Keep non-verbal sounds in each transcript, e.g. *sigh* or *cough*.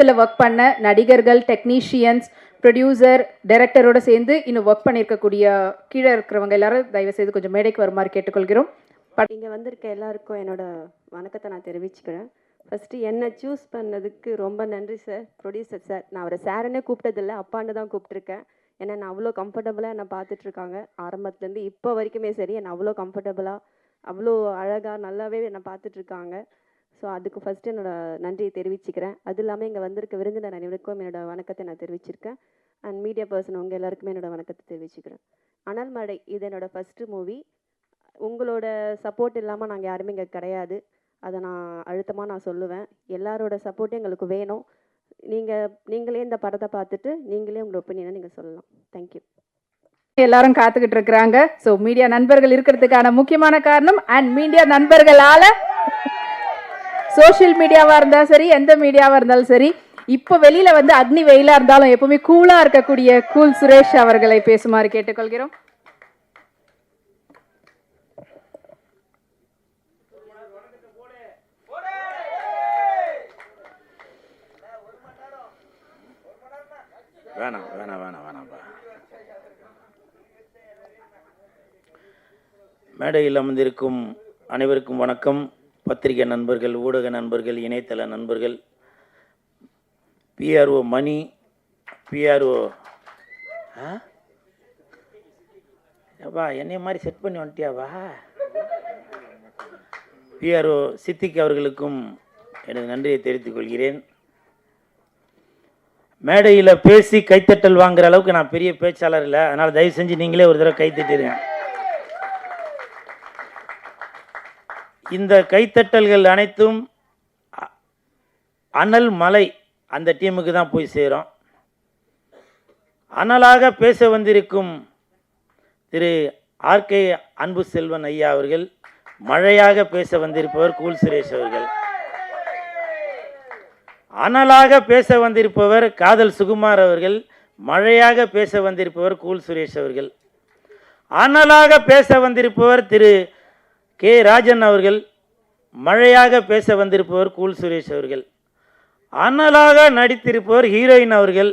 படத்தில் ஒர்க் பண்ண நடிகர்கள் டெக்னீஷியன்ஸ் ப்ரொடியூசர் டைரக்டரோட சேர்ந்து இன்னும் ஒர்க் பண்ணியிருக்கக்கூடிய கீழே இருக்கிறவங்க எல்லாரும் தயவு செய்து கொஞ்சம் மேடைக்கு வருமாறு கேட்டுக்கொள்கிறோம். இங்கே வந்திருக்க எல்லாருக்கும் என்னோட வணக்கத்தை நான் தெரிவிச்சுக்கிறேன். ஃபஸ்ட்டு என்னை சூஸ் பண்ணதுக்கு ரொம்ப நன்றி சார் ப்ரொடியூசர் சார் நான் அவரை சாருன்னே கூப்பிட்டதில்ல அப்பான்னு தான் கூப்பிட்ருக்கேன் ஏன்னா நான் அவ்வளோ கம்ஃபர்டபுளாக என்னை பார்த்துட்ருக்காங்க ஆரம்பத்துலேருந்து இப்போ வரைக்குமே சரி என்னை அவ்வளோ கம்ஃபர்டபுளாக அவ்வளோ அழகாக நல்லாவே என்னை பார்த்துட்ருக்காங்க ஸோ அதுக்கு ஃபஸ்ட்டு என்னோடய நன்றியை தெரிவிச்சுக்கிறேன். அது இல்லாமல் இங்கே வந்திருக்க விருந்தினர் அனைவருக்கும் என்னோடய வணக்கத்தை நான் தெரிவிச்சிருக்கேன். அண்ட் மீடியா பர்சன் உங்கள் எல்லாருக்குமே என்னோடய வணக்கத்தை தெரிவிச்சுக்கிறேன். அனல் மழை இது என்னோடய ஃபஸ்ட்டு மூவி உங்களோட சப்போர்ட் இல்லாமல் நாங்கள் யாருமே இங்கே கிடையாது. அதை நான் அழுத்தமாக நான் சொல்லுவேன். எல்லாரோட சப்போர்ட்டும் எங்களுக்கு வேணும். நீங்கள் நீங்களே இந்த படத்தை பார்த்துட்டு நீங்களே உங்களோட ஒப்பீனியனை நீங்கள் சொல்லலாம். தேங்க்யூ எல்லாரும் காத்துக்கிட்டு இருக்கிறாங்க. ஸோ மீடியா நண்பர்கள் இருக்கிறதுக்கான முக்கியமான காரணம் அண்ட் மீடியா நண்பர்களால் சோஷியல் மீடியாவா இருந்தாலும் சரி எந்த மீடியாவா இருந்தாலும் சரி இப்போ வெளியில வந்து அக்னி வெயிலா இருந்தாலும் எப்பவுமே கூலா இருக்கக்கூடிய கூல் சுரேஷ் அவர்களை பேசுமாறு கேட்டுக்கொள்கிறோம். வேணாம் வேணாம் வேணாம் வேணாம்ப்பா மேடையில் அமர்ந்திருக்கும் அனைவருக்கும் வணக்கம். பத்திரிகை நண்பர்கள் ஊடக நண்பர்கள் இணையதள நண்பர்கள் பிஆர்ஓ மணி பிஆர்ஓ ஏப்பா என்னைய மாதிரி செட் பண்ணி வந்துட்டியாவா பிஆர்ஓ சித்திக் அவர்களுக்கும் எனது நன்றியை தெரிவித்துக் கொள்கிறேன். மேடையில் பேசி கைத்தட்டல் வாங்குற அளவுக்கு நான் பெரிய பேச்சாளர் இல்லை. அதனால் தயவு செஞ்சு நீங்களே ஒரு தடவை கைத்தட்டிருங்க. இந்த கைத்தட்டல்கள் அனைத்தும் அ- அனல் மலை அந்த டீமுக்கு தான் போய் சேரும். அனலாக பேச வந்திருக்கும் திரு ஆர்கே அன்பு செல்வன் ஐயா அவர்கள் மழையாக பேச வந்திருப்பவர் கூல் சுரேஷ் அவர்கள். அனலாக பேச வந்திருப்பவர் காதல் சுகுமார் அவர்கள் மழையாக பேச வந்திருப்பவர் கூல் சுரேஷ் அவர்கள். அனலாக பேச வந்திருப்பவர் திரு கே ராஜன் அவர்கள் மழையாக பேச வந்திருப்பவர் கூல் சுரேஷ் அவர்கள். அனலாக நடித்திருப்பவர் ஹீரோயின் அவர்கள்.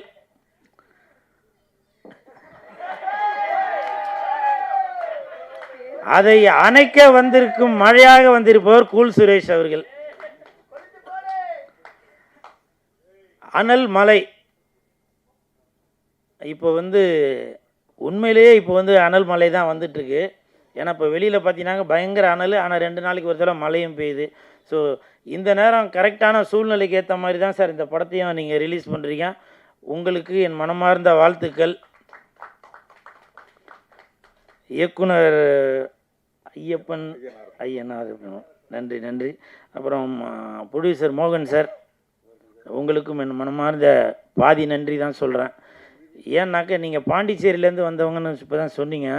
அதை அணைக்க வந்திருக்கும் மழையாக வந்திருப்பவர் கூல் சுரேஷ் அவர்கள். அனல் மலை. இப்போ வந்து உண்மையிலேயே இப்போ வந்து அனல் மலை தான் வந்துட்டுருக்கு. ஏன்னா இப்போ வெளியில் பார்த்தீங்கன்னா பயங்கர அனல். ஆனால் ரெண்டு நாளைக்கு ஒரு தடவை மழையும் பெய்யுது. ஸோ இந்த நேரம் கரெக்டான சூழ்நிலைக்கு ஏற்ற மாதிரி தான் சார் இந்த படத்தையும் நீங்கள் ரிலீஸ் பண்ணுறீங்க உங்களுக்கு என் மனமார்ந்த வாழ்த்துக்கள். இயக்குனர் ஐயப்பன் ஐயனார் நன்றி நன்றி. அப்புறம் ப்ரொடியூசர் மோகன் சார் உங்களுக்கும் என் மனமார்ந்த பாதி நன்றி தான் சொல்கிறேன் ஏன்னாக்க நீங்கள் பாண்டிச்சேரியிலேருந்து வந்தவங்கன்னு இப்போ தான் சொன்னீங்க.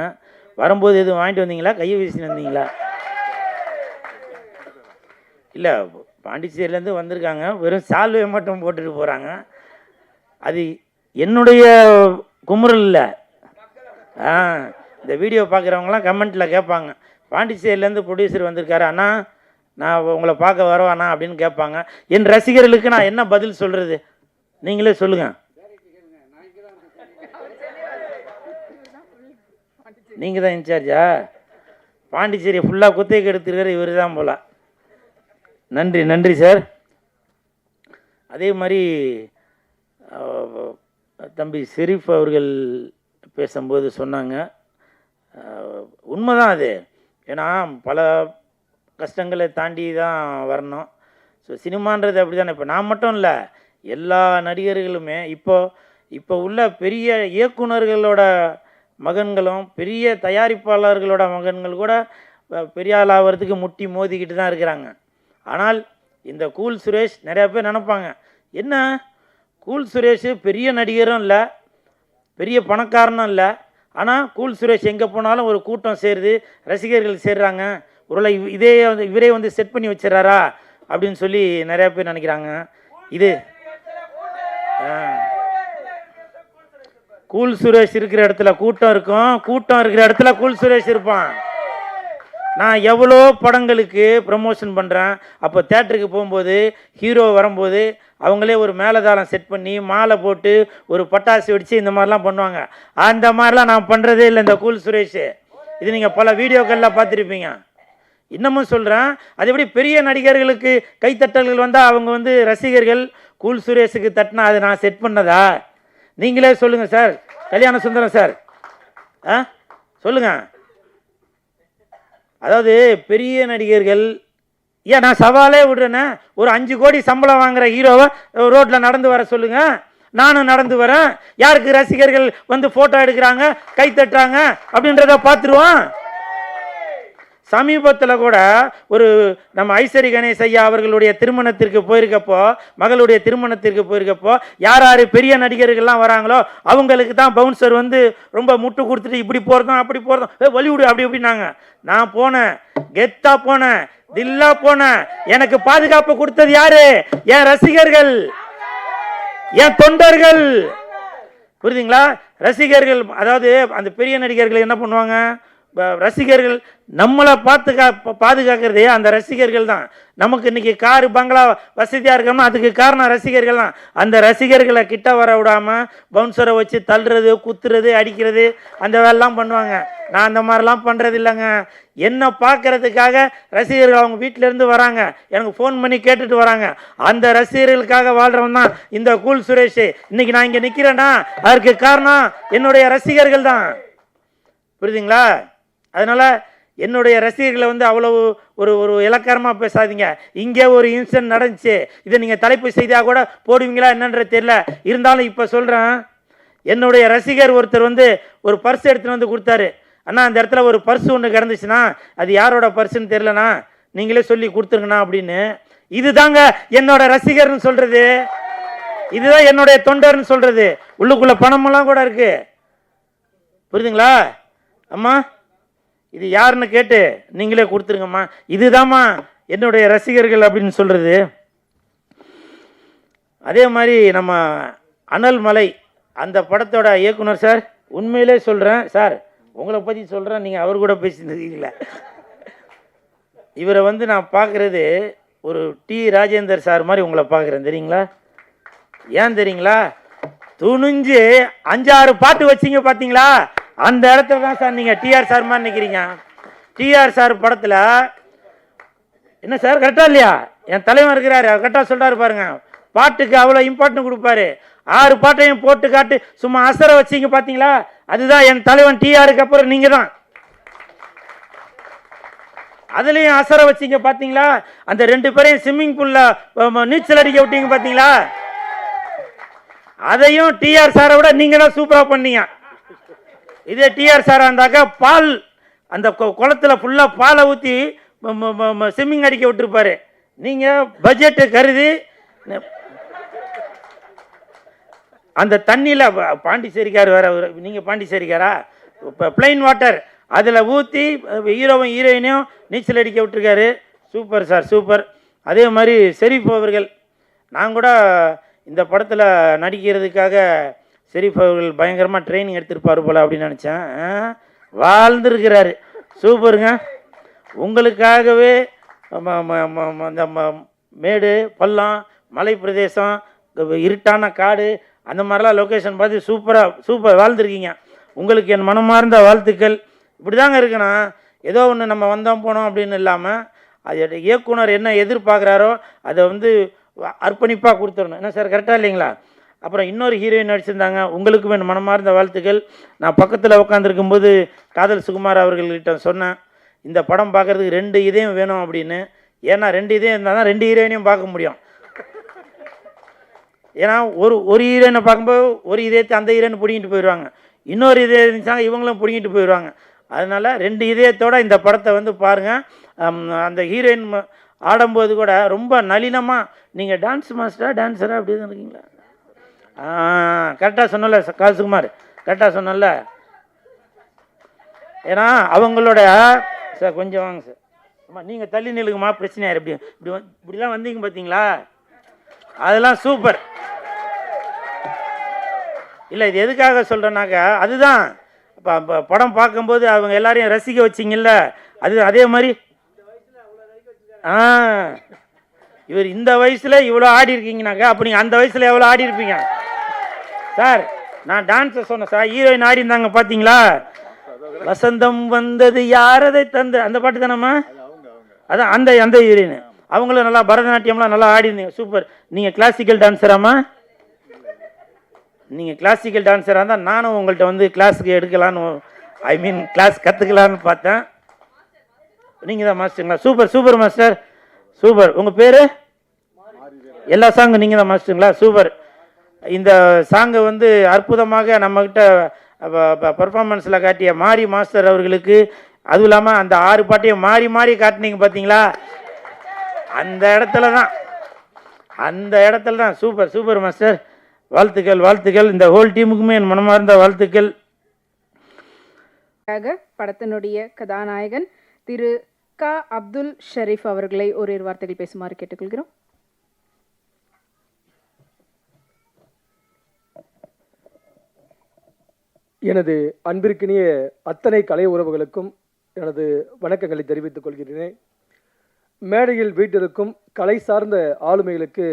வரும்போது எதுவும் வாங்கிட்டு வந்தீங்களா? கையை வீசின்னு வந்தீங்களா? இல்லை பாண்டிச்சேரியிலேருந்து வந்திருக்காங்க. வெறும் சால்வை மட்டும் போட்டுட்டு போகிறாங்க அது என்னுடைய குமுறல் இல்லை. ஆ இந்த வீடியோ பார்க்குறவங்களாம் கமெண்ட்டில் கேட்பாங்க. பாண்டிச்சேரியிலேருந்து ப்ரொடியூசர் வந்திருக்காரு. அண்ணா நான் உங்களை பார்க்க வரவாண்ணா அப்படின்னு கேட்பாங்க. என் ரசிகர்களுக்கு நான் என்ன பதில் சொல்கிறது நீங்களே சொல்லுங்கள் நீங்கள் தான் இன்சார்ஜா? பாண்டிச்சேரி ஃபுல்லாக குத்தகை எடுத்துருக்கிற இவர் தான் போல. நன்றி நன்றி சார் அதே மாதிரி தம்பி ஷெரீஃப் அவர்கள் பேசும்போது சொன்னாங்க. உண்மைதான் அது. ஏன்னா பல கஷ்டங்களை தாண்டி தான் வரணும். ஸோ சினிமான்றது அப்படி தானே இப்போ நான் மட்டும் இல்லை எல்லா நடிகர்களுமே இப்போது இப்போ உள்ள பெரிய இயக்குனர்களோட மகன்களும் பெரிய தயாரிப்பாளர்களோட மகன்கள் கூட அஹ், பெரிய ஆள் ஆகிறதுக்கு முட்டி மோதிக்கிட்டு தான் இருக்கிறாங்க ஆனால் இந்த கூல் சுரேஷ் நிறையா பேர் நினைப்பாங்க என்ன கூல் சுரேஷ் பெரிய நடிகரும் இல்லை பெரிய பணக்காரனும் இல்லை ஆனால் கூல் சுரேஷ் எங்கே போனாலும் ஒரு கூட்டம் சேருது ரசிகர்கள் சேர்றாங்க ஒருவேளை இதே வந்து இவரே வந்து செட் பண்ணி வச்சிடறாரா அப்படின்னு சொல்லி நிறையா பேர் நினைக்கிறாங்க இது ஆ. கூல் சுரேஷ் இருக்கிற இடத்துல கூட்டம் இருக்கும். கூட்டம் இருக்கிற இடத்துல கூல் சுரேஷ் இருப்பான். நான் எவ்வளோ படங்களுக்கு ப்ரமோஷன் பண்ணுறேன் அப்போ தேட்டருக்கு போகும்போது ஹீரோ வரும்போது அவங்களே ஒரு மேலதாளம் செட் பண்ணி மாலை போட்டு ஒரு பட்டாசு வெடித்து இந்த மாதிரிலாம் பண்ணுவாங்க. அந்த மாதிரிலாம் நான் பண்ணுறதே இல்லை இந்த கூல் சுரேஷ். இது நீங்கள் பல வீடியோக்களில் பார்த்துருப்பீங்க. இன்னமும் சொல்கிறேன் அது எப்படி பெரிய நடிகர்களுக்கு கைத்தட்டல்கள் வந்தால் அவங்க வந்து ரசிகர்கள் கூல் சுரேஷுக்கு தட்டினா அதை நான் செட் பண்ணதா? நீங்களே சொல்லுங்கள் சார். கல்யாண சுந்தரம் சார். ஆ? சொல்லுங்கள் அதாவது பெரிய நடிகர்கள் ஏன் நான் சவாலே விடுறேன்னா ஒரு அஞ்சு கோடி சம்பளம் வாங்குற ஹீரோவை ரோட்டில் நடந்து வர சொல்லுங்க. நானும் நடந்து வரேன். யாருக்கு ரசிகர்கள் வந்து ஃபோட்டோ எடுக்கிறாங்க கை தட்டுறாங்க அப்படின்றத பார்த்துருவோம். சமீபத்தில் கூட ஒரு நம்ம ஐஸ்வரி கணேஷ் ஐயா அவர்களுடைய திருமணத்திற்கு போயிருக்கப்போ மகளுடைய திருமணத்திற்கு போயிருக்கப்போ யார் யார் பெரிய நடிகர்கள்லாம் வராங்களோ அவங்களுக்கு தான் பவுன்சர் வந்து ரொம்ப முட்டு கொடுத்துட்டு இப்படி போகிறதும் அப்படி போகிறதும் ஏ வலிவிடு அப்படி அப்படின்னாங்க நான் போனேன் கெத்தா போனேன் தில்லா போனேன். எனக்கு பாதுகாப்பு கொடுத்தது யாரு? என் ரசிகர்கள் என் தொண்டர்கள். புரியுதுங்களா? ரசிகர்கள் அதாவது அந்த பெரிய நடிகர்கள் என்ன பண்ணுவாங்க? ரசிகர்கள் நம்மளை பாத்துக்கா ப- பாதுகாக்கிறதே அந்த ரசிகர்கள் தான். நமக்கு இன்றைக்கி காரு பங்களா வசதியாக இருக்கோம்னா அதுக்கு காரணம் ரசிகர்கள் தான். அந்த ரசிகர்களை கிட்ட வர விடாமல் பவுன்சரை வச்சு தள்ளுறது குத்துறது அடிக்கிறது அந்த வேலைலாம் பண்ணுவாங்க. நான் அந்த மாதிரிலாம் பண்ணுறது இல்லைங்க. என்ன பார்க்கறதுக்காக ரசிகர்கள் அவங்க வீட்டிலேருந்து வராங்க. எனக்கு ஃபோன் பண்ணி கேட்டுட்டு வராங்க. அந்த ரசிகர்களுக்காக வாழ்கிறவன் தான் இந்த கூல் சுரேஷ். இன்றைக்கி நான் இங்கே நிற்கிறேன்னா அதற்கு காரணம் என்னுடைய ரசிகர்கள் தான். புரியுதுங்களா? அதனால் என்னுடைய ரசிகர்களை வந்து அவ்வளவு ஒரு ஒரு இலக்காரமாக பேசாதீங்க. இங்கே ஒரு இன்சிடென்ட் நடந்துச்சு. இதை நீங்கள் தலைப்பு செய்தியாக கூட போடுவீங்களா என்னன்றது தெரியல. இருந்தாலும் இப்போ சொல்கிறேன் என்னுடைய ரசிகர் ஒருத்தர் வந்து ஒரு பர்ஸ் எடுத்துன்னு வந்து கொடுத்தாரு. அண்ணா அந்த இடத்துல ஒரு பர்ஸ் ஒன்று கிடந்துச்சுன்னா அது யாரோட பர்ஸுன்னு தெரிலண்ணா நீங்களே சொல்லி கொடுத்துருங்கண்ணா அப்படின்னு. இதுதாங்க என்னோட ரசிகர்னு சொல்கிறது இதுதான் என்னுடைய தொண்டர்னு சொல்கிறது உள்ளுக்குள்ளே பணமெல்லாம் கூட இருக்குது புரியுதுங்களா? அம்மா? இது யாருன்னு கேட்டு நீங்களே கொடுத்துருங்கம்மா. இதுதாம்மா என்னுடைய ரசிகர்கள் அப்படின்னு சொல்கிறது அதே மாதிரி நம்ம அனல் மலை அந்த படத்தோட இயக்குனர் சார் உண்மையிலே சொல்கிறேன் சார் உங்களை பற்றி சொல்கிறேன் நீங்கள் அவர் கூட பேசியிருந்தீங்களா இவரை வந்து நான் பார்க்குறது ஒரு டி ராஜேந்தர் சார் மாதிரி உங்களை பார்க்குறேன் தெரியுங்களா? ஏன் தெரியுங்களா? துணிஞ்சு அஞ்சாறு பாட்டு வச்சீங்க பார்த்தீங்களா அந்த இடத்துல தான் சார் நீங்கள் டிஆர் சார் மாதிரி நிற்கிறீங்க டிஆர் சார் படத்தில் என்ன சார் கரெக்டாக இல்லையா? என் தலைவன் இருக்கிறாரு அவர் கரெக்டாக சொல்கிறார் பாருங்க. பாட்டுக்கு அவ்வளோ இம்பார்ட்டன்ட் கொடுப்பாரு. ஆறு பாட்டையும் போட்டு காட்டு சும்மா அசர வச்சீங்க பார்த்தீங்களா அதுதான் என் தலைவன் டிஆருக்கு அப்புறம் நீங்கள் தான் அதுலேயும் அசர வச்சீங்க பார்த்தீங்களா அந்த ரெண்டு பேரையும் ஸ்விம்மிங் பூலில் நீச்சல் அடிக்க விட்டீங்க பார்த்தீங்களா அதையும் டிஆர் சாரை விட நீங்கள் தான் சூப்பராக பண்ணீங்க. இதே டிஆர் சாராக இருந்தாக்கா பால் அந்த குளத்தில் குளத்துல ஃபுல்லாக பாலை ஊற்றி ஸ்விம்மிங் அடிக்க விட்டுருப்பாரு. நீங்கள் பட்ஜெட்டு கருதி அந்த தண்ணியில் பாண்டிச்சேரிக்கார் வேற நீங்கள் பாண்டிச்சேரிக்காரா இப்போ பிளைன் வாட்டர் அதில் ஊற்றி ஹீரோவும் ஹீரோயினையும் நீச்சல் அடிக்க விட்டுருக்காரு. Super sir super. அதே மாதிரி ஷெரீஃப் அவர்கள். நான் கூட இந்த படத்தில் நடிக்கிறதுக்காக ஷெரீஃப் அவர்கள் பயங்கரமாக ட்ரைனிங் எடுத்திருப்பார் போல அப்படின்னு நினச்சேன். வாழ்ந்துருக்கிறாரு. சூப்பருங்க. உங்களுக்காகவே அந்த இந்த ம- மேடு பள்ளம் மலை பிரதேசம் இருட்டான காடு அந்த மாதிரிலாம் லொக்கேஷன் பார்த்து சூப்பராக சூப்பர் வாழ்ந்துருக்கீங்க. உங்களுக்கு என் மனமார்ந்த வாழ்த்துக்கள். இப்படி தாங்க இருக்கணும். ஏதோ ஒன்று நம்ம வந்தோம் போனோம் அப்படின்னு இல்லாமல் அது இயக்குனர் என்ன எதிர்பார்க்குறாரோ அதை வந்து அர்ப்பணிப்பாக கொடுத்துடணும். என்ன சார் கரெக்டாக இல்லைங்களா? அப்புறம் இன்னொரு ஹீரோயின் நடிச்சிருந்தாங்க? உங்களுக்கும் என் மனமார்ந்த வாழ்த்துக்கள். நான் பக்கத்தில் உட்காந்துருக்கும் போது காதல் சுகுமார் அவர்கள்கிட்ட சொன்னேன் இந்த படம் பார்க்கறதுக்கு ரெண்டு இதயம் வேணும் அப்படின்னு. ஏன்னா ரெண்டு இதயம் இருந்தால் தான் ரெண்டு ஹீரோயினையும் பார்க்க முடியும். ஏன்னா ஒரு ஒரு ஹீரோயினை பார்க்கும்போது ஒரு இதயத்தை அந்த ஹீரோயின் பிடிங்கிட்டு போயிடுவாங்க. இன்னொரு இதயம் இருந்துச்சாங்க இவங்களும் பிடிங்கிட்டு போயிடுவாங்க. அதனால் ரெண்டு இதயத்தோட இந்த படத்தை வந்து பாருங்கள் அந்த ஹீரோயின் ஆடும்போது கூட ரொம்ப நளினமாக நீங்கள் டான்ஸ் மாஸ்டராக டான்ஸராக அப்படி தான் இருக்கீங்களா? கரெக்டாக சொன்னல காசுகுமார். கரெக்டாக சொன்னல. ஏன்னா அவங்களோட சார் கொஞ்சம் வாங்க சார். ஆமாம் நீங்கள் தள்ளி நிலுங்கம்மா பிரச்சனையா இப்படி இப்படி இப்படிலாம் வந்தீங்க பார்த்தீங்களா அதெல்லாம் சூப்பர் இல்லை இது எதுக்காக சொல்கிறேன்னாக்கா அதுதான். இப்போ படம் பார்க்கும்போது அவங்க எல்லாரையும் ரசிக்க வச்சிங்கல்ல அது அதே மாதிரி. ஆ. இவர் இந்த வயசில் இவ்வளோ ஆடி இருக்கீங்கனாக்கா அப்போ நீங்கள் அந்த வயசில் எவ்வளோ ஆடி இருப்பீங்க? சார் நான் டான்ஸர் சொன்னேன் சார். ஹீரோயின் ஆடி இருந்தாங்க பார்த்தீங்களா வசந்தம் வந்தது யாரதை தந்து அந்த பாட்டு தானம்மா அதான் அந்த அந்த ஹீரோயின் அவங்களும் நல்லா பரதநாட்டியம்லாம் நல்லா ஆடி இருந்தீங்க சூப்பர் நீங்கள் கிளாசிக்கல் டான்ஸராம்மா நீங்கள் கிளாசிக்கல் டான்ஸராக இருந்தால் நானும் உங்கள்கிட்ட வந்து கிளாஸுக்கு எடுக்கலான்னு ஐ மீன் கிளாஸ் கற்றுக்கலான்னு பார்த்தேன். நீங்கள் தான் மாஸ்டருங்களா சூப்பர் சூப்பர் மாஸ்டர் சூப்பர் உங்கள் பேர்? எல்லா சாங்கும் நீங்கள் தான் மாஸ்டருங்களா சூப்பர் இந்த சாங்கை வந்து அற்புதமாக நம்மக்கிட்ட பர்ஃபார்மன்ஸில் காட்டிய மாரி மாஸ்டர் அவர்களுக்கு அதுவும் இல்லாமல் அந்த ஆறு பாட்டையும் மாறி மாறி காட்டினீங்க பார்த்தீங்களா அந்த இடத்துல தான் அந்த இடத்துல தான் சூப்பர் சூப்பர் மாஸ்டர் வாழ்த்துக்கள் வாழ்த்துக்கள். இந்த ஹோல் டீமுக்குமே என் மனமார்ந்த வாழ்த்துக்கள். படத்தினுடைய கதாநாயகன் திரு க அப்துல் ஷரீஃப் அவர்களை ஓரிரு வார்த்தைகள் பேசுமாறு கேட்டுக்கொள்கிறோம். எனது அன்பிற்கினிய அத்தனை கலை உறவுகளுக்கும் எனது வணக்கங்களை தெரிவித்துக் கொள்கிறேன். மேடையில் வீட்டிற்கும் கலை சார்ந்த ஆளுமைகளுக்கு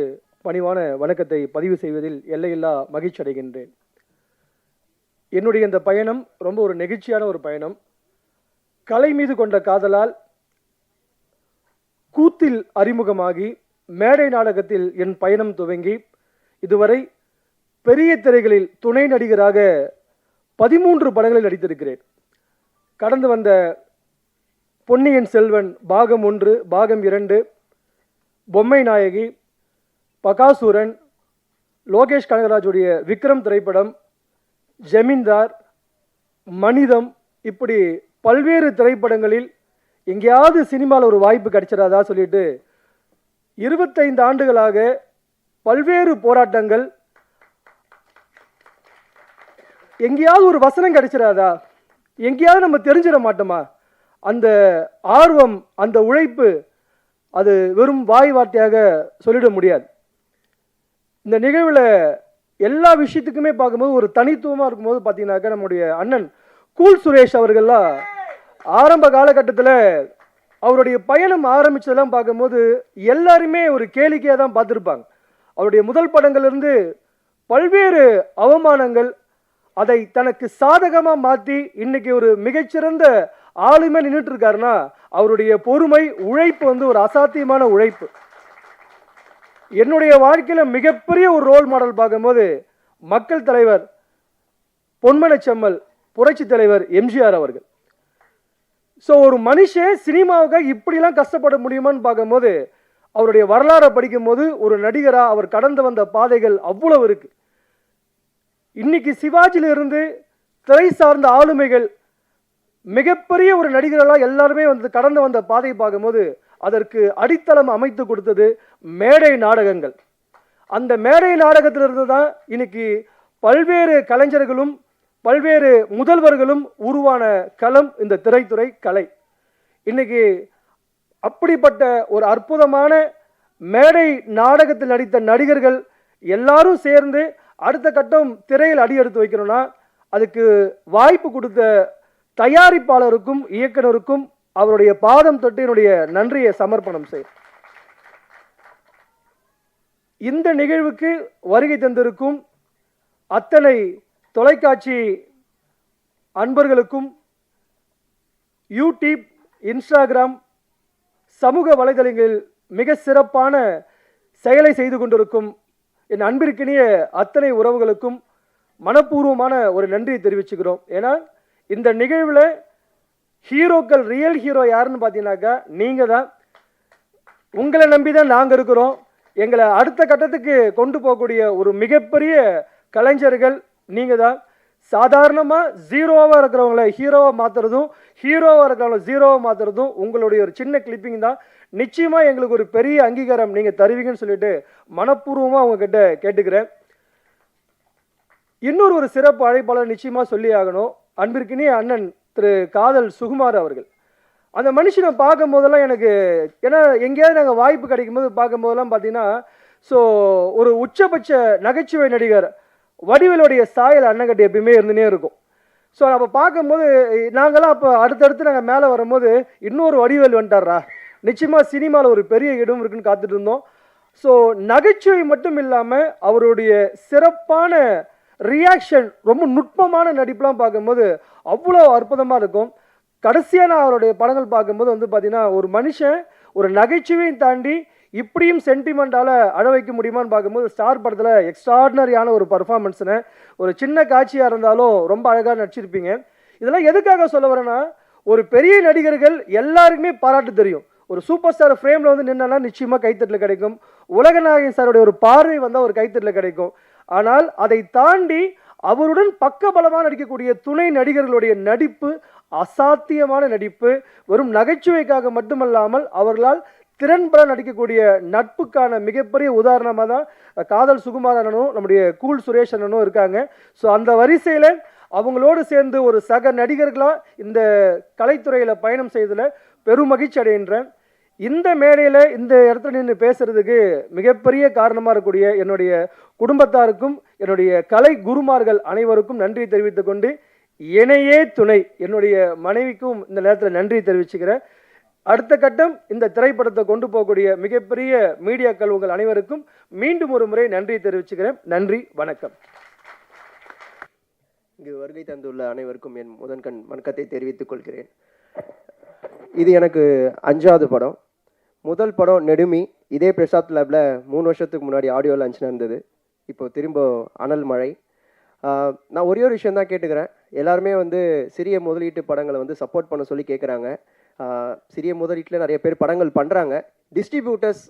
பணிவான வணக்கத்தை பதிவு செய்வதில் எல்லையில்லா மகிழ்ச்சி அடைகின்றேன். என்னுடைய இந்த பயணம் ரொம்ப ஒரு நெகிழ்ச்சியான ஒரு பயணம். கலை மீது கொண்ட காதலால் கூத்தில் அறிமுகமாகி மேடை நாடகத்தில் என் பயணம் துவங்கி இதுவரை பெரிய திரைகளில் துணை நடிகராக பதிமூன்று படங்களில் நடித்திருக்கிறேன். கடந்து வந்த பொன்னியின் செல்வன் பாகம் ஒன்று பாகம் இரண்டு பொம்மை நாயகி பகாசூரன் லோகேஷ் கனகராஜுடைய விக்ரம் திரைப்படம் ஜமீன்தார் மனிதம் இப்படி பல்வேறு திரைப்படங்களில் எங்கேயாவது சினிமாவில் ஒரு வாய்ப்பு கிடைச்சிடாதா சொல்லிட்டு இருபத்தைந்து ஆண்டுகளாக பல்வேறு போராட்டங்கள் எங்கேயாவது ஒரு வசனம் கிடைச்சிடாதா? எங்கேயாவது நம்ம தெரிஞ்சிட மாட்டோமா? அந்த ஆர்வம் அந்த உழைப்பு அது வெறும் வாய் வார்த்தையாக சொல்லிட முடியாது. இந்த நிகழ்வில் எல்லா விஷயத்துக்குமே பார்க்கும்போது ஒரு தனித்துவமாக இருக்கும்போது பார்த்தீங்கன்னாக்கா நம்முடைய அண்ணன் கூல் சுரேஷ் அவர்கள்லாம் ஆரம்ப காலகட்டத்தில் அவருடைய பயணம் ஆரம்பிச்சதெல்லாம் பார்க்கும்போது எல்லாருமே ஒரு கேளிக்கையாக தான் பார்த்துருப்பாங்க. அவருடைய முதல் படங்கள்லேருந்து பல்வேறு அவமானங்கள் அதை தனக்கு சாதகமாக மாற்றி இன்னைக்கு ஒரு மிகச்சிறந்த ஆளுமை நின்றுட்டு இருக்காருன்னா அவருடைய பொறுமை உழைப்பு வந்து ஒரு அசாத்தியமான உழைப்பு. என்னுடைய வாழ்க்கையில் மிகப்பெரிய ஒரு ரோல் மாடல் பார்க்கும்போது மக்கள் தலைவர் பொன்மனச்செம்மல் புரட்சி தலைவர் எம்ஜிஆர் அவர்கள். ஸோ ஒரு மனுஷன் சினிமாவுக்காக இப்படிலாம் கஷ்டப்பட முடியுமான்னு பார்க்கும்போது அவருடைய வரலாறை படிக்கும்போது ஒரு நடிகராக அவர் கடந்து வந்த பாதைகள் அவ்வளவு இருக்குது இன்னைக்கு சிவாஜியிலிருந்து திரை சார்ந்த ஆளுமைகள் மிகப்பெரிய ஒரு நடிகர்களாக எல்லாருமே வந்து கடந்து வந்த பாதையை பார்க்கும்போது அதற்கு அடித்தளம் அமைத்து கொடுத்தது மேடை நாடகங்கள். அந்த மேடை நாடகத்திலிருந்து தான் இன்னைக்கு பல்வேறு கலைஞர்களும் பல்வேறு முதல்வர்களும் உருவான களம் இந்த திரைத்துறை கலை. இன்னைக்கு அப்படிப்பட்ட ஒரு அற்புதமான மேடை நாடகத்தில் நடித்த நடிகர்கள் எல்லாரும் சேர்ந்து அடுத்த கட்டம் திரையில் அடி எடுத்து வைக்கணும்னா அதுக்கு வாய்ப்பு கொடுத்த தயாரிப்பாளருக்கும் இயக்குனருக்கும் அவருடைய பாதம் தொட்டு என்னுடைய நன்றியை சமர்ப்பணம் செய் இந்த நிகழ்வுக்கு வருகை தந்திருக்கும் அத்தனை தொலைக்காட்சி அன்பர்களுக்கும் யூடியூப் இன்ஸ்டாகிராம் சமூக வலைதளங்களில் மிக சிறப்பான செயலை செய்து கொண்டிருக்கும் என் அன்பிற்கினிய அத்தனை உறவுகளுக்கும் மனப்பூர்வமான ஒரு நன்றியை தெரிவிச்சுக்கிறோம். ஏன்னா இந்த நிகழ்வில் ஹீரோக்கள் ரியல் ஹீரோ யாருன்னு பார்த்தீங்கன்னாக்கா நீங்கள் தான் உங்களை நம்பி தான் நாங்கள் இருக்கிறோம். எங்களை அடுத்த கட்டத்துக்கு கொண்டு போகக்கூடிய ஒரு மிகப்பெரிய கலைஞர்கள் நீங்கள் தான் சாதாரணமாக ஜீரோவாக இருக்கிறவங்கள ஹீரோவாக மாற்றுறதும் ஹீரோவாக இருக்கிறவங்கள ஜீரோவாக மாற்றுறதும் உங்களுடைய ஒரு சின்ன கிளிப்பிங் தான். நிச்சயமாக எங்களுக்கு ஒரு பெரிய அங்கீகாரம் நீங்கள் தருவீங்கன்னு சொல்லிட்டு மனப்பூர்வமாக உங்ககிட்ட கேட்டுக்கிறேன். இன்னொரு ஒரு சிறப்பு அழைப்பாளர் நிச்சயமாக சொல்லி ஆகணும். அன்பிற்கினே அண்ணன் திரு காதல் சுகுமார் அவர்கள். அந்த மனுஷனை பார்க்கும் போதெல்லாம் எனக்கு ஏன்னா எங்கேயாவது நாங்கள் வாய்ப்பு கிடைக்கும் போது பார்க்கும் போதெல்லாம் பார்த்தீங்கன்னா ஸோ ஒரு உச்சபட்ச நகைச்சுவை நடிகர் வடிவேலுடைய சாயல் அண்ணங்கிட்ட எப்பயுமே இருந்துனே இருக்கும். ஸோ அப்போ பார்க்கும்போது நாங்களாம் அப்போ அடுத்தடுத்து நாங்கள் மேலே வரும்போது இன்னொரு வடிவேல் வந்துட்டாரா நிச்சயமாக சினிமாவில் ஒரு பெரிய இடம் இருக்குன்னு காத்துட்டு இருந்தோம் ஸோ நகைச்சுவை மட்டும் இல்லாமல் அவருடைய சிறப்பான ரியாக்ஷன் ரொம்ப நுட்பமான நடிப்புலாம் பார்க்கும்போது அவ்வளோ அற்புதமாக இருக்கும். கடைசியாக நான் அவருடைய படங்கள் பார்க்கும்போது வந்து பார்த்திங்கன்னா ஒரு மனுஷன் ஒரு நகைச்சுவையும் தாண்டி இப்படியும் சென்டிமெண்டால் அழ வைக்க முடியுமான்னு பார்க்கும்போது ஸ்டார் படத்தில் எக்ஸ்ட்ராடினரியான ஒரு பர்ஃபார்மன்ஸ்னு ஒரு சின்ன காட்சியாக இருந்தாலும் ரொம்ப அழகாக நடிச்சிருப்பீங்க. இதெல்லாம் எதுக்காக சொல்ல வரேன்னா ஒரு பெரிய நடிகர்கள் எல்லாருக்குமே பாராட்டு தெரியும். ஒரு சூப்பர் ஸ்டார் ஃப்ரேமில் வந்து நின்னா நிச்சயமாக கைத்தட்டல் கிடைக்கும். உலகநாயகன் சாருடைய ஒரு பார்வை வந்தால் ஒரு கைத்தட்டல் கிடைக்கும். ஆனால் அதை தாண்டி அவருடன் பக்கபலமாக நடிக்கக்கூடிய துணை நடிகர்களுடைய நடிப்பு அசாத்தியமான நடிப்பு. வெறும் நகைச்சுவைக்காக மட்டுமல்லாமல் அவர்களால் திறன்பட நடிக்கக்கூடிய நட்புக்கான மிகப்பெரிய உதாரணமாக தான் காதல் சுகுமார் அண்ணனும் நம்முடைய கூல் சுரேஷ் அண்ணனும் இருக்காங்க. ஸோ அந்த வரிசையில் அவங்களோடு சேர்ந்து ஒரு சக நடிகர்களாக இந்த கலைத்துறையில் பயணம் செய்ததில் பெரும் மகிழ்ச்சி அடைகின்றேன் இந்த மேடையில் இந்த இடத்துல நின்று பேசுறதுக்கு மிகப்பெரிய காரணமாக இருக்கக்கூடிய என்னுடைய குடும்பத்தாருக்கும் என்னுடைய கலை குருமார்கள் அனைவருக்கும் நன்றி தெரிவித்துக் கொண்டு இணையே துணை என்னுடைய மனைவிக்கும் இந்த நேரத்தில் நன்றி தெரிவிச்சுக்கிறேன். அடுத்த கட்டம் இந்த திரைப்படத்தை கொண்டு போகக்கூடிய மிகப்பெரிய மீடியாக்கள் உங்கள் அனைவருக்கும் மீண்டும் ஒரு முறை நன்றி தெரிவிச்சுக்கிறேன். நன்றி வணக்கம். இங்கு வருகை தந்துள்ள அனைவருக்கும் என் முதன்கண் வணக்கத்தை தெரிவித்துக் கொள்கிறேன். இது எனக்கு அஞ்சாவது படம். முதல் படம் நெடுமி. இதே பிரசாத் லேபில் மூணு வருஷத்துக்கு முன்னாடி ஆடியோ லான்ச் நடந்தது. இப்போ திரும்ப அனல் மழை. நான் ஒரே ஒரு விஷயம் தான் கேட்டுக்கிறேன். எல்லாருமே வந்து சிறிய முதலீட்டு படங்களை வந்து சப்போர்ட் பண்ண சொல்லி கேட்குறாங்க சிறிய முதலீட்டில் நிறைய பேர் படங்கள் பண்ணுறாங்க டிஸ்ட்ரிபியூட்டர்ஸ்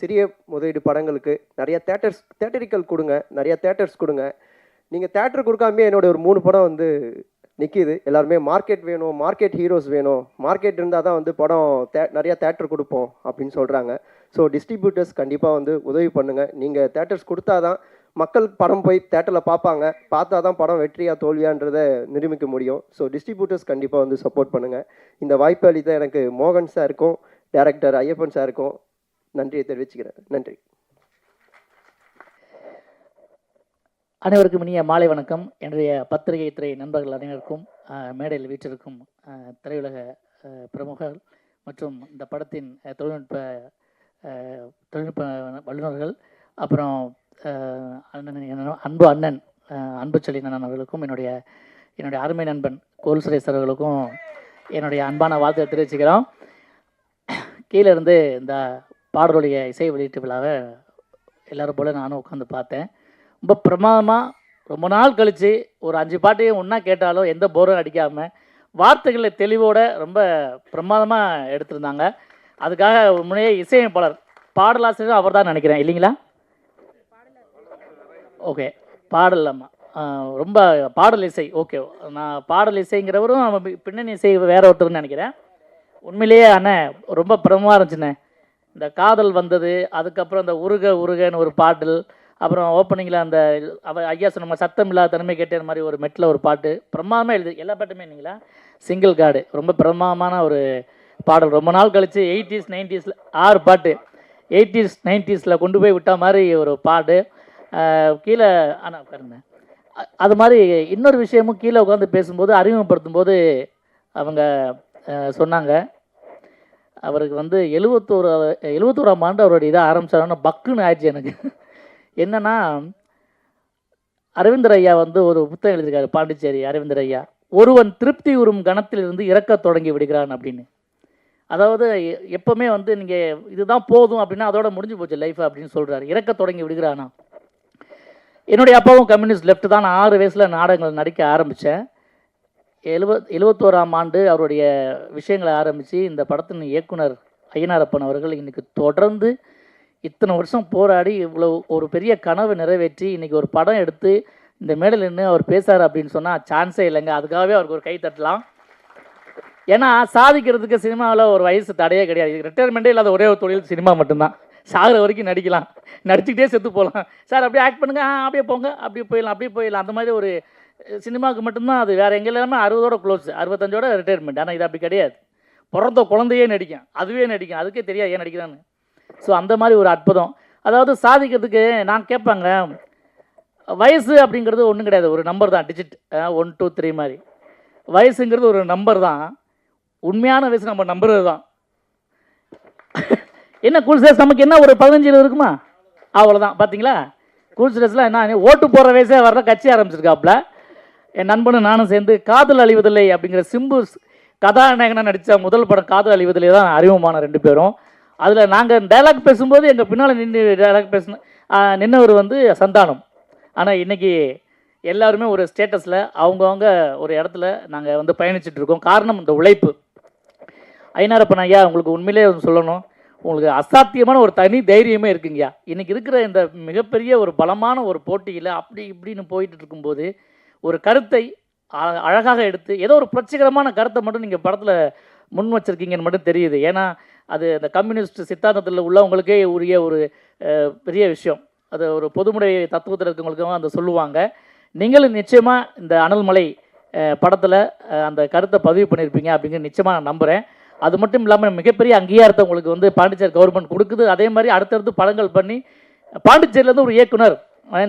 சிறிய முதலீடு படங்களுக்கு நிறைய தேட்டர்ஸ் தேட்டரிக்கல் கொடுங்க. நிறைய தேட்டர்ஸ் கொடுங்க. நீங்கள் தேட்டர் கொடுக்காமயே என்னோட ஒரு மூணு படம் வந்து நிற்கிது எல்லாருமே மார்க்கெட் வேணும் மார்க்கெட் ஹீரோஸ் வேணும். மார்க்கெட் இருந்தால் தான் வந்து படம் தே நிறையா தேட்டர் கொடுப்போம் அப்படின்னு சொல்கிறாங்க ஸோ டிஸ்ட்ரிபியூட்டர்ஸ் கண்டிப்பாக வந்து உதவி பண்ணுங்கள் நீங்கள் தேட்டர்ஸ் கொடுத்தா தான் மக்கள் படம் போய் தேட்டரில் பார்ப்பாங்க. பார்த்தா தான் படம் வெற்றியா தோல்வியான்றதை நிரூபிக்க முடியும். ஸோ டிஸ்ட்ரிபியூட்டர்ஸ் கண்டிப்பாக வந்து சப்போர்ட் பண்ணுங்கள் இந்த வாய்ப்பு அளித்த எனக்கு மோகன் சாருக்கும் டேரக்டர் ஐயப்பன் சாருக்கும் நன்றியை தெரிவிச்சுக்கிறேன். நன்றி. அனைவருக்கும் இனிய மாலை வணக்கம். என்னுடைய பத்திரிகை துறை நண்பர்கள் அனைவருக்கும் மேடையில் வீற்றிருக்கும் திரையுலக பிரமுகர் பிரமுகர்கள் மற்றும் இந்த படத்தின் தொழில்நுட்ப தொழில்நுட்ப வல்லுநர்கள் அப்புறம் அண்ணன் அன்பு அண்ணன் அஹ், அண்ணன் அவர்களுக்கும் என்னுடைய என்னுடைய அருமை நண்பன் கோல் சுரேஷ் அவர்களுக்கும் என்னுடைய அன்பான வாழ்த்தை தெரிவிச்சுக்கிறோம். கீழே இருந்து இந்த பாடலுடைய இசை வெளியீட்டு விழாவை எல்லோரும் போல நானும் உட்காந்து பார்த்தேன். ரொம்ப பிரமாதமாக ரொம்ப நாள் கழித்து ஒரு அஞ்சு பாட்டையும் ஒன்றா கேட்டாலும் எந்த போரும் அடிக்காமல் வார்த்தைகளை தெளிவோட ரொம்ப பிரமாதமாக எடுத்திருந்தாங்க. அதுக்காக முன்னே இசையமைப்பாளர் பாடலாசிரியர் அவர் தான் நினைக்கிறேன். இல்லைங்களா? ஓகே. பாடல் அம்மா. ரொம்ப பாடல் இசை. ஓகே. நான் பாடல் இசைங்கிறவரும் பின்னணி இசை வேற ஒருத்தர்னு நினைக்கிறேன். உண்மையிலேயே அண்ணன் ரொம்ப பிரமமாக இருந்துச்சுண்ணே. இந்த காதல் வந்தது அதுக்கப்புறம் இந்த உருக உருகன்னு ஒரு பாடல் அப்புறம் ஓப்பனிங்கில் அந்த அவ ஐயா சொன்ன சத்தம் இல்லாத தனிமை கேட்ட மாதிரி ஒரு மெட்டில் ஒரு பாட்டு. பிரமாதமாக எழுது எல்லா பாட்டுமே இல்லைங்களா சிங்கிள் கார்டு ரொம்ப பிரமாதமான ஒரு பாடல். ரொம்ப நாள் கழித்து எயிட்டிஸ் நைன்டிஸில் ஆறு பாட்டு. எயிட்டிஸ் நைன்டிஸில் கொண்டு போய் விட்ட மாதிரி ஒரு பாட்டு கீழே ஆனால் உட்காருங்க. அது மாதிரி இன்னொரு விஷயமும் கீழே உட்காந்து பேசும்போது அறிமுகப்படுத்தும் போது அவங்க சொன்னாங்க. அவருக்கு வந்து எழுபத்தோரு எழுபத்தோராம் ஆண்டு அவருடைய இதை ஆரம்பிச்சாருன்னா பக்குன்னு ஆயிடுச்சு எனக்கு. என்னென்னா அரவிந்தர் ஐயா வந்து ஒரு புத்தகம் எழுதியிருக்காரு பாண்டிச்சேரி அரவிந்தர் ஐயா. ஒருவன் திருப்தி உறும் கணத்திலிருந்து இறக்க தொடங்கி விடுகிறான் அப்படின்னு. அதாவது எ- வந்து நீங்கள் இதுதான் போதும் அப்படின்னா அதோட முடிஞ்சு போச்சு லைஃப் அப்படின்னு சொல்கிறாரு இறக்க தொடங்கி விடுகிறானா? என்னுடைய அப்பாவும் கம்யூனிஸ்ட் லெஃப்ட் தான். நான் ஆறு வயசில் நாடகங்கள் நடிக்க ஆரம்பித்தேன் எழுபத் எழுபத்தோராம் ஆண்டு அவருடைய விஷயங்களை ஆரம்பித்து இந்த படத்தின் இயக்குனர் ஐயனாரப்பன் அவர்கள் இன்றைக்கி தொடர்ந்து இத்தனை வருஷம் போராடி இவ்வளோ ஒரு பெரிய கனவு நிறைவேற்றி இன்றைக்கி ஒரு படம் எடுத்து இந்த மேடல் நின்று அவர் பேசுகிறார் அப்படின்னு சொன்னால் சான்ஸே இல்லைங்க. அதுக்காகவே அவருக்கு ஒரு கை தட்டலாம். ஏன்னா சாதிக்கிறதுக்கு சினிமாவில் ஒரு வயசு தடையே கிடையாது. ரிட்டையர்மெண்ட்டே இல்லாத ஒரே ஒரு தொழில் சினிமா மட்டும்தான். சாகிற வரைக்கும் நடிக்கலாம். நடிச்சுக்கிட்டே செத்து போகலாம். சார் அப்படியே ஆக்ட் பண்ணுங்க. ஆ அப்படியே போங்க. அப்படியே போயிடலாம். அப்படியே போயிடலாம். அந்த மாதிரி ஒரு சினிமாவுக்கு மட்டும்தான் அது. வேறு எங்கே எல்லாமே அறுபதோட க்ளோஸ் அறுபத்தஞ்சோட ரிட்டையர்மெண்ட் ஆனால் இது அப்படி கிடையாது. பிறந்த குழந்தையே நடிக்கும். அதுவே நடிக்கும். அதுக்கே தெரியாது ஏன் நடிக்கிறான்னு. ஸோ அந்த மாதிரி ஒரு அற்புதம். அதாவது சாதிக்கிறதுக்கு நான் கேட்பாங்க வயசு அப்படிங்கிறது ஒன்றும் கிடையாது. ஒரு நம்பர் தான் டிஜிட் ஒன் டூ த்ரீ மாதிரி. வயசுங்கிறது ஒரு நம்பர் தான். உண்மையான வயசு நம்ம நம்புறது தான். என்ன கூல் ஸ்டேஸ் நமக்கு என்ன ஒரு பதினஞ்சு இருபது இருக்குமா? அவ்வளோதான் பார்த்தீங்களா கூல் ஸ்டேஸ்லாம் என்ன ஓட்டு போடுற வயசே வர்ற கட்சி ஆரம்பிச்சிருக்காப்புல. என் நண்பனும் நானும் சேர்ந்து காதல் அழிவதில்லை அப்படிங்கிற சிம்பு கதாநாயகனாக நடித்த முதல் படம் காதல் அழிவதில்லை தான் அறிமுகமான ரெண்டு பேரும். அதில் நாங்கள் டைலாக் பேசும்போது எங்கள் பின்னால் நின்று டைலாக் பேசின நின்னவர் வந்து சந்தானம். ஆனால் இன்றைக்கி எல்லாருமே ஒரு ஸ்டேட்டஸில் அவங்கவுங்க ஒரு இடத்துல நாங்கள் வந்து பயணிச்சுட்டு இருக்கோம். காரணம் இந்த உழைப்பு. ஐநாரப்பன் ஐயா உங்களுக்கு உண்மையிலே சொல்லணும். உங்களுக்கு அசாத்தியமான ஒரு தனி தைரியமே இருக்குங்கய்யா. இன்றைக்கி இருக்கிற இந்த மிகப்பெரிய ஒரு பலமான ஒரு போட்டியில் அப்படி இப்படின்னு போயிட்டு இருக்கும்போது ஒரு கருத்தை அழகாக எடுத்து ஏதோ ஒரு புரட்சிகரமான கருத்தை மட்டும் நீங்கள் படத்தில் முன் வச்சுருக்கீங்கன்னு மட்டும் தெரியுது. ஏன்னா அது அந்த கம்யூனிஸ்ட் சித்தாந்தத்தில் உள்ளவங்களுக்கே உரிய ஒரு பெரிய விஷயம். அது ஒரு பொதுமுறை தத்துவத்தில் இருக்கவங்களுக்கும் அந்த சொல்லுவாங்க. நீங்களும் நிச்சயமாக இந்த அனல்மலை படத்தில் அந்த கருத்தை பதிவு பண்ணியிருப்பீங்க அப்படிங்கிற நிச்சயமாக நான் நம்புகிறேன் அது மட்டும் இல்லாமல் மிகப்பெரிய அங்கீகாரத்தை உங்களுக்கு வந்து பாண்டிச்சேரி கவர்மெண்ட் கொடுக்குது. அதே மாதிரி அடுத்தடுத்து படங்கள் பண்ணி பாண்டிச்சேரியிலேருந்து ஒரு இயக்குனர்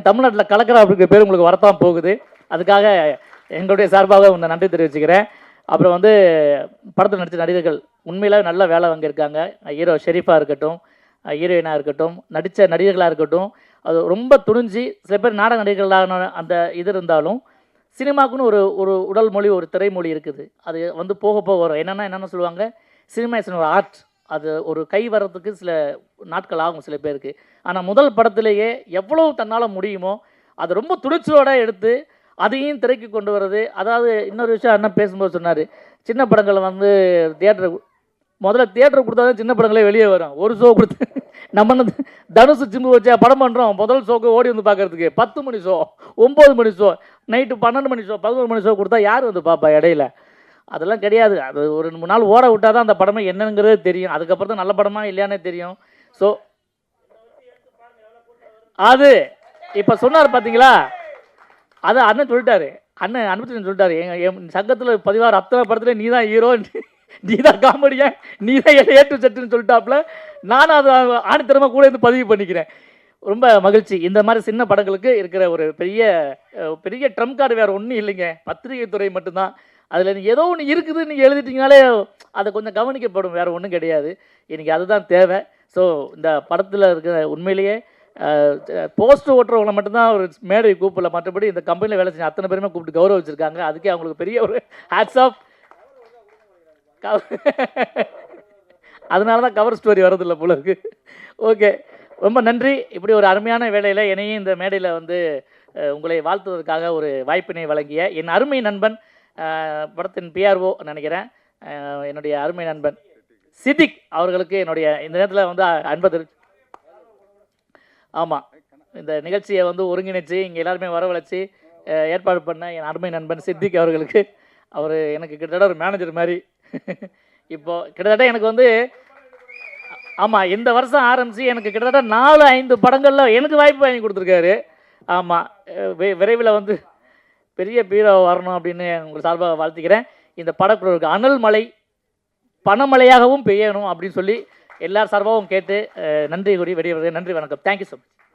தமிழ்நாட்டில் கலக்கிறா அப்படிங்கிற பேர் உங்களுக்கு வரத்தான் போகுது. அதுக்காக எங்களுடைய சார்பாக உங்களை நன்றி தெரிவிச்சுக்கிறேன். அப்புறம் வந்து படத்தில் நடித்த நடிகர்கள் உண்மையிலே நல்ல வேலை வாங்கியிருக்காங்க ஹீரோ ஷெரீஃபாக இருக்கட்டும் ஹீரோயினாக இருக்கட்டும் நடித்த நடிகர்களாக இருக்கட்டும் அது ரொம்ப துணிஞ்சு சில பேர் நாடக நடிகர்களான அந்த இது இருந்தாலும் சினிமாக்குன்னு ஒரு ஒரு உடல் மொழி ஒரு திரைமொழி இருக்குது. அது வந்து போக போக வரும். என்னென்னா என்னென்ன சொல்லுவாங்க? சினிமா இஸ் ஒரு ஆர்ட் அது ஒரு கை வர்றதுக்கு சில நாட்கள் ஆகும் சில பேருக்கு. ஆனால் முதல் படத்திலேயே எவ்வளோ தன்னால் முடியுமோ அதை ரொம்ப துணிச்சலோடு எடுத்து அதையும் திரைக்கு கொண்டு வர்றது. அதாவது இன்னொரு விஷயம் அண்ணன் பேசும்போது சொன்னார் சின்ன படங்களை வந்து தியேட்டர் முதல்ல தியேட்டர் கொடுத்தா தான் சின்ன படங்களே வெளியே வரும். ஒரு ஷோ கொடுத்து நம்ம என்ன தனுசு சிம்பு வச்சா படம் பண்ணுறோம் முதல் ஷோக்கு ஓடி வந்து பார்க்கறதுக்கு பத்து மணி ஷோ ஒம்பது மணி ஷோ நைட்டு பன்னெண்டு மணி ஷோ பதினோரு மணி ஷோ கொடுத்தா யார் வந்து பார்ப்பா இடையில? அதெல்லாம் கிடையாது. அது ஒரு ரெண்டு மூணு நாள் ஓட விட்டால் தான் அந்த படமே என்னங்கிறது தெரியும். அதுக்கப்புறம் தான் நல்ல படமா இல்லையானே தெரியும். ஸோ அது இப்போ சொன்னார் பார்த்தீங்களா அதை அண்ணன் சொல்லிட்டாரு. அண்ணன் அனுப்பிச்சு சொல்லிட்டாரு. எங்கள் என் சங்கத்தில் பதிவாறு அத்தனை படத்துல நீ தான் ஹீரோ நீ தான் காமெடியன் நீ தான் ஏற்று செட்டுன்னு சொல்லிட்டாப்புல. நானும் அதை ஆணித்தரமாக கூட இருந்து பதிவு பண்ணிக்கிறேன். ரொம்ப மகிழ்ச்சி. இந்த மாதிரி சின்ன படங்களுக்கு இருக்கிற ஒரு பெரிய பெரிய ட்ரம்ப் கார்டு வேறு ஒன்றும் இல்லைங்க. பத்திரிகை துறை மட்டும்தான். அதில் நீங்கள் ஏதோ ஒன்று இருக்குது நீங்கள் எழுதிட்டீங்கனாலே அதை கொஞ்சம் கவனிக்கப்படும். வேறு ஒன்றும் கிடையாது. எனக்கு அதுதான் தேவை. ஸோ இந்த படத்தில் இருக்கிற உண்மையிலேயே போஸ்ட் ஓட்டுறவங்களை மட்டும்தான் ஒரு மேடை கூப்பிடல. மற்றபடி இந்த கம்பெனியில் வேலை செஞ்ச அத்தனை பேருமே கூப்பிட்டு கௌரவிச்சிருக்காங்க. அதுக்கே அவங்களுக்கு பெரிய ஒரு ஹேட்ஸ் ஆஃப் *laughs* அதனால தான் கவர் ஸ்டோரி வரதில்லை போல இருக்கு. ஓகே ரொம்ப நன்றி. இப்படி ஒரு அருமையான வேலையில் என்னையும் இந்த மேடையில் வந்து உங்களை வாழ்த்துவதற்காக ஒரு வாய்ப்பினை வழங்கிய என் அருமை நண்பன் படத்தின் பிஆர்ஓ நினைக்கிறேன். என்னுடைய அருமை நண்பன் சிதிக் அவர்களுக்கு என்னுடைய இந்த நேரத்தில் வந்து அன்பது ஆமாம் இந்த நிகழ்ச்சியை வந்து ஒருங்கிணைச்சு இங்கே எல்லாருமே வரவழைச்சி ஏற்பாடு பண்ண என் அருமை நண்பன் சித்திக் அவர்களுக்கு. அவர் எனக்கு கிட்டத்தட்ட ஒரு மேனேஜர் மாதிரி. இப்போது கிட்டத்தட்ட எனக்கு வந்து ஆமாம் இந்த வருஷம் ஆரம்பித்து எனக்கு கிட்டத்தட்ட நாலு ஐந்து படங்களில் எனக்கு வாய்ப்பு வாங்கி கொடுத்துருக்காரு. ஆமாம் விரைவில் வந்து பெரிய பீரோ வரணும் அப்படின்னு உங்கள் சார்பாக வாழ்த்துக்கிறேன். இந்த படக்குழுவுக்கு அனல் மலை பணமழையாகவும் பெய்யணும் அப்படின்னு சொல்லி எல்லார் சார்பாகவும் கேட்டு நன்றி கூறி வெளியே நன்றி வணக்கம். Thank you so much